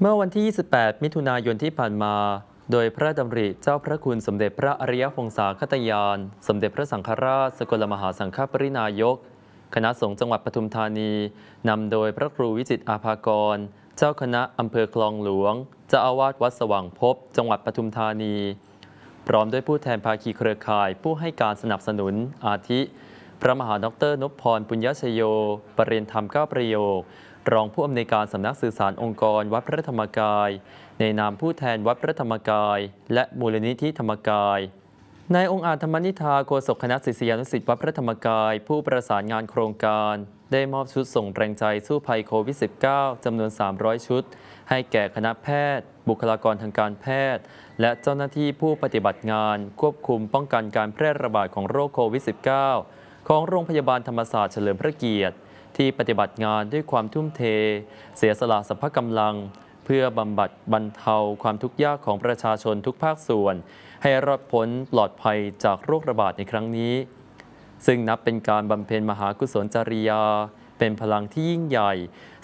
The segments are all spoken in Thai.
เมื่อวันที่ 28 มิถุนายนที่ผ่านมา โดยพระดำริเจ้าพระคุณสมเด็จพระอริยวงศาคตยาน สมเด็จพระสังฆราช สกลมหาสังฆปรินายก คณะสงฆ์จังหวัดปทุมธานี นำโดยพระครูวิจิตอาภากร เจ้าคณะอำเภอคลองหลวง เจ้าอาวาสวัดสว่างพบ จังหวัดปทุมธานี พร้อมด้วยผู้แทนภาคีเครือข่าย ผู้ให้การสนับสนุน อาทิ พระมหาดรนพพร ปุญญชโย ปรริยนธรรมเก้าประโยค รองผู้อำนวยการสำนักสื่อสารองค์กรวัดพระธรรมกาย ในนามผู้แทนวัดพระธรรมกาย และมูลนิธิธรรมกายนายองค์อาจธรรมนิธาโฆษกคณะศิษยานุศิษย์วัดพระธรรมกาย ผู้ประสานงานโครงการ ได้มอบชุดส่งแรงใจสู้ภัยโควิด -19 จำนวน 300 ชุด ให้แก่คณะแพทย์ บุคลากรทางการแพทย์ และเจ้าหน้าที่ผู้ปฏิบัติงาน ควบคุมป้องกันการแพร่ระบาดของโรคโควิด -19 ของโรงพยาบาลธรรมศาสตร์เฉลิมพระเกียรติ ที่ปฏิบัติงานด้วยความทุ่มเท เสียสละสรรพกำลัง เพื่อบำบัดบรรเทาความทุกข์ยากของประชาชนทุกภาคส่วน ให้รอดพ้นปลอดภัยจากโรคระบาดในครั้งนี้ ซึ่งนับเป็นการบำเพ็ญมหากุศลจริยา เป็นพลังที่ยิ่งใหญ่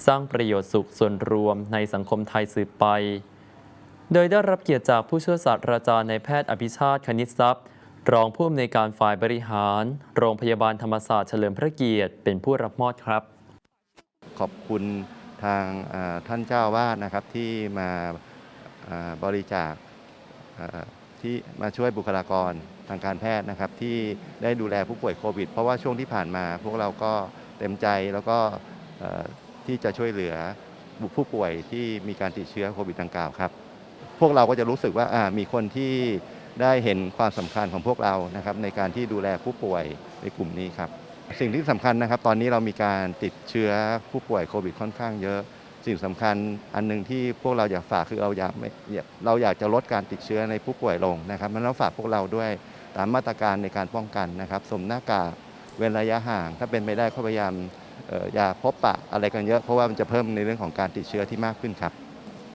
สร้างประโยชน์สุขส่วนรวมในสังคมไทยสืบไป โดยได้รับเกียรติจากผู้ช่วยศาสตราจารย์ในายแพทย์อภิชาติคณิตทรัพย์ รองผู้อำนวยการฝ่ายบริหาร โรงพยาบาลธรรมศาสตร์เฉลิมพระเกียรติเป็นผู้รับมอบครับ ขอบคุณทางท่านเจ้าวาดนะครับที่มาบริจาคที่มาช่วยบุคลากรทางการแพทย์นะครับ ที่ได้ดูแลผู้ป่วยโควิด เพราะว่าช่วงที่ผ่านมา พวกเราก็เต็มใจแล้วก็ที่จะช่วยเหลือบุผู้ป่วยที่มีการติดเชื้อโควิดดังกล่าวครับ พวกเราก็จะรู้สึกว่ามีคนที่ ได้เห็นความสำคัญของพวกเรานะครับในการที่ดูแลผู้ป่วยในกลุ่มนี้ครับ สิ่งที่สำคัญนะครับ ตอนนี้เรามีการติดเชื้อผู้ป่วยโควิดค่อนข้างเยอะ สิ่งสำคัญอันหนึ่งที่พวกเราอยากฝากคือเราอยากเราอยากจะลดการติดเชื้อในผู้ป่วยลงนะครับมันต้องฝากพวกเราด้วยตามมาตรการในการป้องกันนะครับสวมหน้ากากเว้นระยะห่าง ถ้าเป็นไปได้ก็พยายามอย่าพบปะอะไรกันเยอะเพราะว่ามันจะเพิ่มในเรื่องของการติดเชื้อที่มากขึ้นครับ